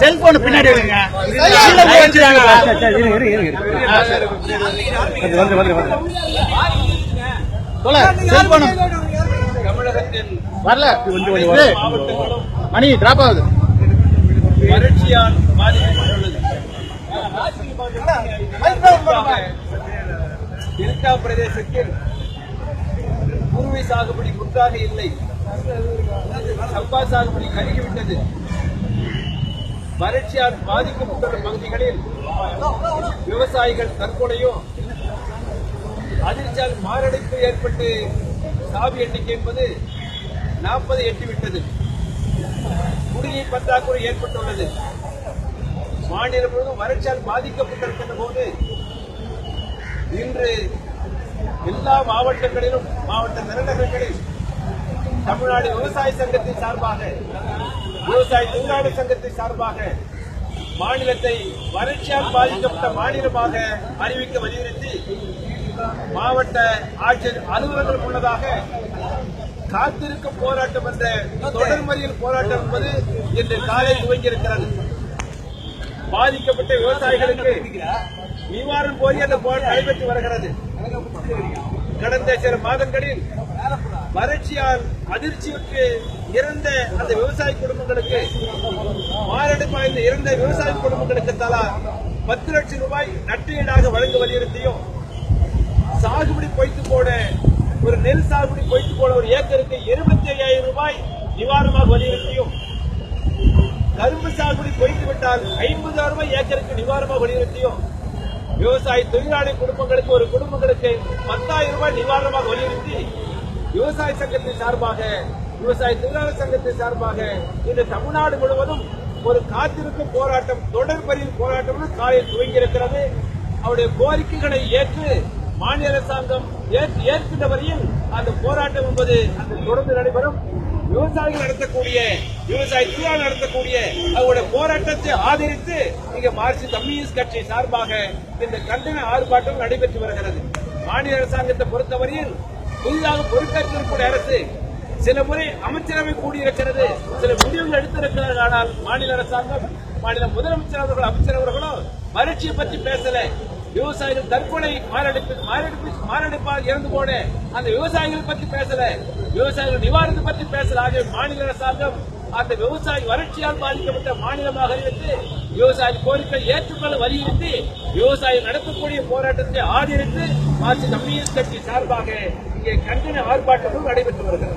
Cellphone பின்னாடி வரல. மணி drop ஆகுது. வறட்சியால் பாதிக்கப்பட்டுள்ளது டெல்டா பிரதேசத்தில் குருவை சாகுபடி முற்றாக இல்லை. சம்பா சாகுபடி கருகிவிட்டது. வறட்சியால் பாதிக்கப்பட்டுள்ள பகுதிகளில் விவசாயிகள் தற்கொலையும் அதிர்ச்சியால் மாரடைப்பு ஏற்பட்டு சாவி எண்ணிக்கை என்பது நாற்பது எட்டிவிட்டது. குடிநீர் பற்றாக்குறை ஏற்பட்டுள்ளது. மாநிலம் முழுவதும் வறட்சியால் பாதிக்கப்பட்டிருக்கின்ற போது இன்று எல்லா மாவட்டங்களிலும் மாவட்ட தலைநகரங்களில் தமிழ்நாடு விவசாய சங்கத்தின் சார்பாக விவசாய தொழிலாளர் சங்கத்தின் சார்பாக மாநிலத்தை வறட்சியால் பாதிக்கப்பட்ட மாநிலமாக அறிவிக்க வலியுறுத்தி மாவட்ட ஆட்சியர் அலுவலர்கள் முன்னதாக காத்திருக்கும் போராட்டம் என்ற தொடர்மறியல் போராட்டம் என்பது இன்று காலை துவங்கியிருக்கிறது. பாதிக்கப்பட்ட விவசாயிகளுக்கு நிவாரணம் கோரி அந்த போராட்டம் நடைபெற்று வருகிறது. கடந்த சில மாதங்களில் வறட்சியால் அதிர்ச்சியுற்று இறந்த அந்த விவசாய குடும்பங்களுக்கு மாரடைப்பாய்ந்த இறந்த விவசாய குடும்பங்களுக்கு தலா பத்து லட்சம் ரூபாய் நட்டீடாக வழங்க வலியுறுத்தியும் சாகுபடி பொய்த்து போட ஒரு நெல் சாகுபடி பொய்த்து போட ஒரு ஏக்கருக்கு இருபத்தி ஐயாயிரம் ரூபாய் நிவாரணமாக வலியுறுத்தியும் கரும்பு சாகுபடி பொய்த்து விட்டால் ஐம்பதாயிரம் ரூபாய் ஏக்கருக்கு நிவாரணமாக வலியுறுத்தியும் விவசாய தொழிலாளி குடும்பங்களுக்கு ஒரு குடும்பங்களுக்கு பத்தாயிரம் ரூபாய் நிவாரணமாக வலியுறுத்தி விவசாய சங்கத்தின் சார்பாக விவசாய தொழிலாளர் சங்கத்தின் சார்பாக இன்று தமிழ்நாடு முழுவதும் ஒரு காத்திருக்கும் போராட்டம் தொடர் போராட்டம் காலையில் துவங்கியிருக்கிறது. அவருடைய கோரிக்கைகளை ஏற்று மாநில அரசாங்கம் ஏற்று- ஏற்கின்ற வரையில் அந்த போராட்டம் என்பது அந்த தொடர்ந்து நடைபெறும். விவசாயிகள் நடத்தக்கூடிய விவசாய தொழிலாளர் நடத்தக்கூடிய அவருடைய போராட்டத்தை ஆதரித்து இங்க மார்க்சிஸ்ட் கம்யூனிஸ்ட் கட்சி சார்பாக இந்த கண்டன ஆர்ப்பாட்டம் நடைபெற்று வருகிறது. மாநில அரசாங்கத்தை பொறுத்தவரையில் புதிதாக பொறுப்பேற்றிருக்கக்கூடிய அரசு சில முறை அமைச்சரவை கூடியிருக்கிறது. சில முடிவுகள் எடுத்திருக்கிறது. ஆனால் மாநில அரசாங்கம் மாநில முதலமைச்சர் அவர்கள் அமைச்சர் அவர்களோ வறட்சியை பற்றி பேசல. விவசாயிகள் தற்கொலை மாரடைப்பு மாரடைப்பு மாரடைப்பால் இறந்து போன அந்த விவசாயிகளை பற்றி பேசல. விவசாயிகள் நிவாரணத்தை பற்றி பேசல. ஆகிய மாநில அரசாங்கம் அந்த விவசாயி வறட்சியால் பாதிக்கப்பட்ட மாநிலமாக இருந்து விவசாய கோரிக்கை ஏற்றுக்கொள்ள வலியுறுத்தி விவசாயம் நடத்தக்கூடிய போராட்டத்தை ஆதரித்து மார்க்சிஸ்ட் கம்யூனிஸ்ட் கட்சி சார்பாக இங்கே கண்டன ஆர்ப்பாட்டமும் நடைபெற்று வருகிறது.